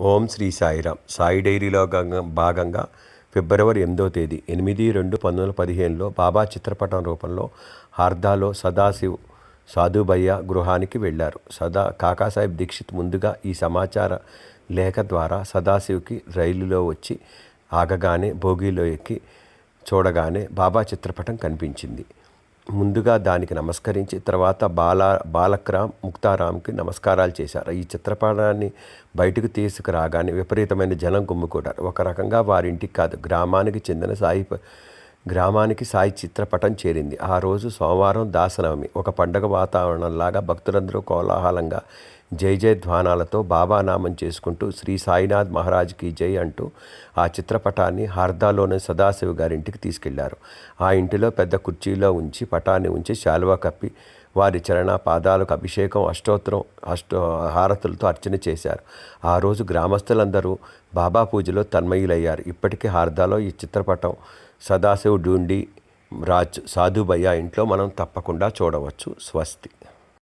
ఓం శ్రీ సాయిరామ్. సాయి డైరీలో గంగ- భాగంగా ఫిబ్రవరి ఎనిమిదో తేదీ ఎనిమిది రెండు పంతొమ్మిది వందల పదిహేనులో బాబా చిత్రపటం రూపంలో హార్దాలో సదాశివ్ సాధుబయ్య గృహానికి వెళ్ళారు. సదా కాకాసాహెబ్ దీక్షిత్ ముందుగా ఈ సమాచార లేఖ ద్వారా సదాశివ్కి రైలులో వచ్చి ఆగగానే భోగిలో ఎక్కి చూడగానే బాబా చిత్రపటం కనిపించింది. ముందుగా దానికి నమస్కరించి తర్వాత బాలా బాలక్రామ్ ముక్తారామ్కి నమస్కారాలు చేశారు. ఈ చిత్రపటాన్ని బయటకు తీసుకురాగానే విపరీతమైన జనం గుమ్ముకూడారు. ఒక రకంగా వారింటికి కాదు గ్రామానికి చెందిన సాయి గ్రామానికి సాయి చిత్రపటం చేరింది. ఆ రోజు సోమవారం దాసనవమి. ఒక పండగ వాతావరణంలాగా భక్తులందరూ కోలాహలంగా జై జై ధ్వానాలతో బాబా నామం చేసుకుంటూ శ్రీ సాయినాథ్ మహారాజ్కి జై అంటూ ఆ చిత్రపటాన్ని హార్దాలోని సదాశివ గారింటికి తీసుకెళ్ళారు. ఆ ఇంటిలో పెద్ద కుర్చీలో ఉంచి పటాన్ని ఉంచి శాలువా కప్పి వారి చరణ పాదాలకు అభిషేకం అష్టోత్తరం అష్టో హారతులతో అర్చన చేశారు. ఆ రోజు గ్రామస్తులందరూ బాబా పూజలో తన్మయులయ్యారు. ఇప్పటికీ హార్దాలో ఈ చిత్రపటం సదాశివ్ డూండి రాజ్ సాధుబయ్య ఇంట్లో మనం తప్పకుండా చూడవచ్చు. స్వస్తి.